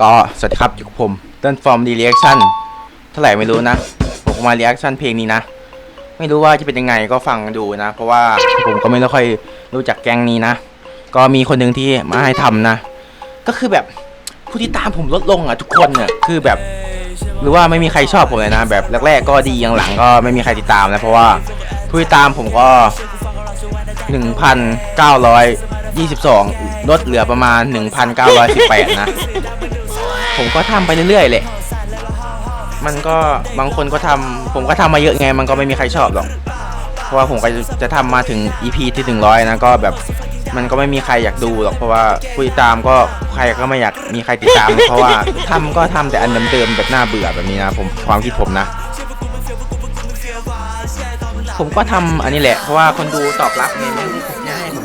ก็สวัสดีครับอยู่กับผมเต้นฟอร์มดีเรีแอคชั่นเท่าไหร่ไม่รู้นะ ผมมาเรีแอคชั่นเพลงนี้นะ ไม่รู้ว่าจะเป็นยังไงก็ฟังดูนะ เพราะว่าผมก็ไม่ค่อยรู้จักแก๊งนี้นะ ก็มีคนหนึ่งที่มาให้ทำนะ ก็คือแบบผู้ที่ตามผมลดลงอะทุกคนเนี่ยคือแบบ หรือว่าไม่มีใครชอบผมเลยนะ แบบแรกๆก็ดีอย่างหลังก็ไม่มีใครติดตามนะ เพราะว่าผู้ที่ตามผมก็1,922ลดเหลือประมาณ 1,918นะ ผมก็ทำไปเรื่อยๆแหละ มันก็บางคนก็ทำผมก็ทำมาเยอะไง มันก็ไม่มีใครชอบหรอก เพราะว่าผมก็จะทำมาถึง EP ที่ถึงร้อยนะก็แบบมันก็ไม่มีใครอยากดูหรอกเพราะว่าผู้ติดตามก็ใครก็ไม่อยากมีใครติดตาม เพราะว่าทำก็ทำแต่อันเดิมๆแบบน่าเบื่อแบบนี้นะผมความคิดผมนะ ผมก็ทำอันนี้แหละเพราะว่าคนดูตอบรับไงไม่ได้ผม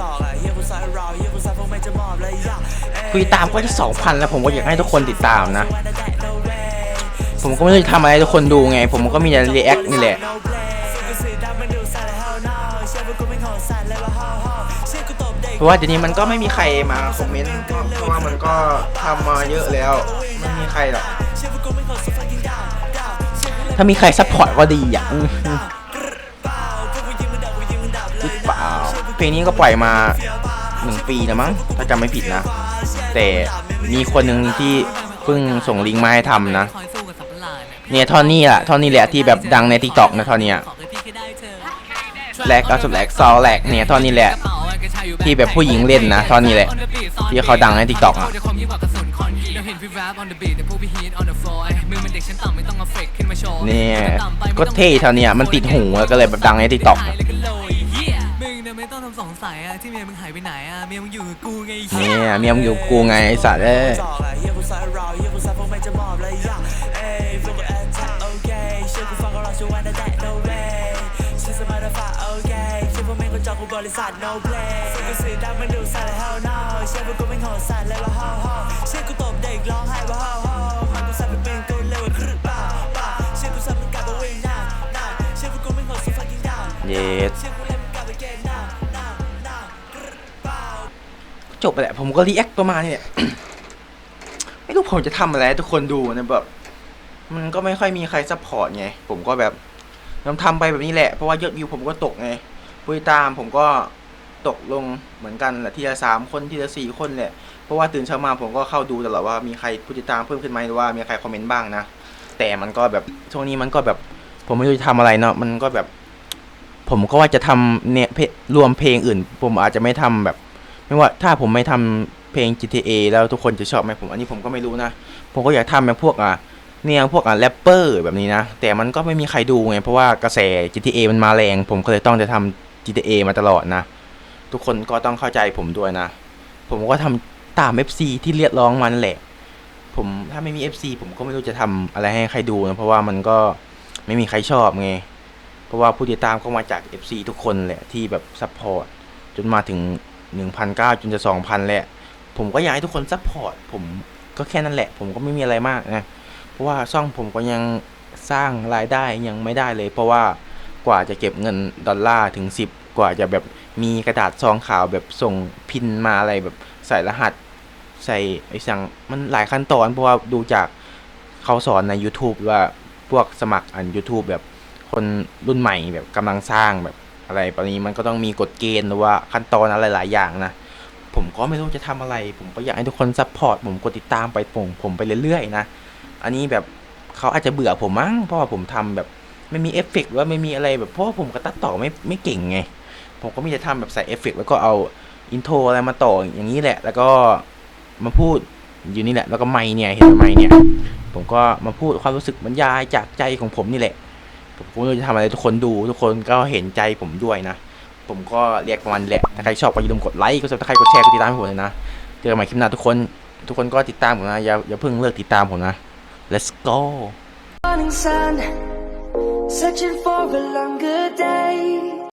จอกอะเฮียผู้ชายเราเฮียผู้ชายพวกไม่จะมอบเลยอยากเอ้ยคุยตามก็จะสองพันแล้วผมก็อยากให้ทุกคนติดตามนะ ผมก็ไม่รู้จะทำอะไรให้ทุกคนดูไง ผมก็มีแต่รีแอคนี่แหละเพราะว่าเดี๋ยวนี้มันก็ไม่มีใครมาคอมเมนต์เพราะว่ามันก็ทำมาเยอะแล้วไม่มีใครหรอกถ้ามีใครซัพพอร์ตก็ดีอะ ลงนี้ก็ปล่อยมาหนึ่งปีแล้วมั้งถ้าจำไม่ผิดนะ แต่มีคนหนึ่งที่เพิ่งส่งลิงก์มาให้ทำนะ เนี่ยท่อนนี้แหละท่อนนี้แหละที่แบบดังในทิกตอกนะท่อนนี้แรกก็สุดแรกซอแรกเนี่ยท่อนนี้แหละ ที่แบบผู้หญิงเล่นนะท่อนนี้แหละ ที่เขาดังใน TikTok อะเนี่ยก็เท่เท่าเนี้ยมันติดหูก็เลยแบบดังในทิกตอก ไม่ต้องทำสงสัยอะที่เมียมึงหายไปไหนอะเมียมึงอยู่กับกูไงเหี้ยเนี่ยเมียมงอยู่กูไงไอสัตว์เอ้ย จอกอะเฮียผู้ชายเราเฮียผู้ชายพวกไม่จะมอบเลยยากเอ้ยพวกแอทแทกโอเคเชื่อกูฟังก็รอช่วยวันได้ no way ฉันสมาร์ทฟ้าโอเคเชื่อพวกแม่งก็จอกกูบริษัท no play เชื่อกูสีดำมันดูสั่นเลย hell no เชื่อพวกกูไม่งโหดสั่นเลยว่า ho ho เชื่อกูตบเด็กร้องไห้ว่า ho ho มันกูสั่นเป็นกูเลยว่าครึเปล่าป่าเชื่อกูสั่นเป็นกาบวิ่งหน้าหน้าเชื่อพวกกูไม่งโหดสุด fucking down เย็ด เชื่อกู จบไปแหละผมก็รีแอคประมาณนี้แหละไม่รู้ผมจะทำอะไรให้ทุกคนดูนะแบบ มันก็ไม่ค่อยมีใครซัพพอร์ตไง ผมก็แบบทำทำไปแบบนี้แหละ เพราะว่ายอดวิวผมก็ตกไงผู้ติดตามผมก็ตกลงเหมือนกันแหละทีละสามคนทีละสี่คนแหละ เพราะว่าตื่นเช้ามาผมก็เข้าดูตลอดว่ามีใครผู้ติดตามเพิ่มขึ้นไหมหรือว่ามีใครคอมเมนต์บ้างนะ แต่มันก็แบบช่วงนี้มันก็แบบ ผมไม่รู้จะทำอะไรเนาะมันก็แบบ ผมก็ว่าจะทำเนี่ยเพรวมเพลงอื่น ผมอาจจะไม่ทำแบบ ไม่ว่าถ้าผมไม่ทำเพลง GTA แล้วทุกคนจะชอบไหมผมอันนี้ผมก็ไม่รู้นะ ผมก็อยากทำแบบพวกอะเนี่ยพวกอะแรปเปอร์แบบนี้นะ แต่มันก็ไม่มีใครดูไง เพราะว่ากระแส GTA มันมาแรง ผมก็เลยต้องจะทำ GTA มาตลอดนะ ทุกคนก็ต้องเข้าใจผมด้วยนะ ผมก็ทำตาม FC ที่เรียกร้องมันแหละ ผมถ้าไม่มี FC ผมก็ไม่รู้จะทำอะไรให้ใครดูนะเพราะว่ามันก็ไม่มีใครชอบไงเพราะว่าผู้ติดตามก็มาจาก FC ทุกคนแหละที่แบบซัพพอร์ตจนมาถึง 1,900จนจะ 2,000แหละ ผมก็อยากให้ทุกคนซัพพอร์ตผมก็แค่นั้นแหละ ผมก็ไม่มีอะไรมากนะ เพราะว่าช่องผมก็ยังสร้างรายได้ยังไม่ได้เลย เพราะว่ากว่าจะเก็บเงินดอลลาร์ถึง 10 กว่าจะแบบมีกระดาษซองขาวแบบส่งพินมาอะไรแบบใส่รหัส ใส่ไอ้สั่งมันหลายขั้นตอนเพราะว่าดูจากเขาสอนใน YouTube ว่าพวกสมัครอัน YouTube แบบคนรุ่นใหม่แบบกำลังสร้างแบบ อะไรประนี้มันก็ต้องมีกฎเกณฑ์หรือว่าขั้นตอนอะไรหลายอย่างนะ ผมก็ไม่รู้จะทำอะไร ผมก็อยากให้ทุกคนซัพพอร์ตผมกดติดตามไปผมผมไปเรื่อยๆนะ อันนี้แบบเขาอาจจะเบื่อผมมั้งเพราะว่าผมทำแบบไม่มีเอฟเฟกต์หรือว่าไม่มีอะไรแบบเพราะว่าผมก็ตัดต่อไม่ไม่เก่งไง ผมก็มีแต่ทำแบบใส่เอฟเฟกต์แล้วก็เอาอินโทรอะไรมาต่ออย่างนี้แหละ แล้วก็มาพูดอยู่นี่แหละ แล้วก็ไมค์เนี่ยเห็นไหมเนี่ย ผมก็มาพูดความรู้สึกบรรยายจากใจของผมนี่แหละ ผมก็ไม่รู้จะทำอะไรทุกคนดู ทุกคนก็เห็นใจผมด้วยนะ ผมก็เรียกประมาณนี้แหละ ถ้าใครชอบก็อย่าลืมกดไลค์ กดซับสไครต์กดแชร์ กดติดตามผมเลยนะ เจอกันใหม่คลิปหน้าทุกคน ทุกคนก็ติดตามผมนะ อย่าอย่าเพิ่งเลิกติดตามผมนะ let's go searching for a longer day.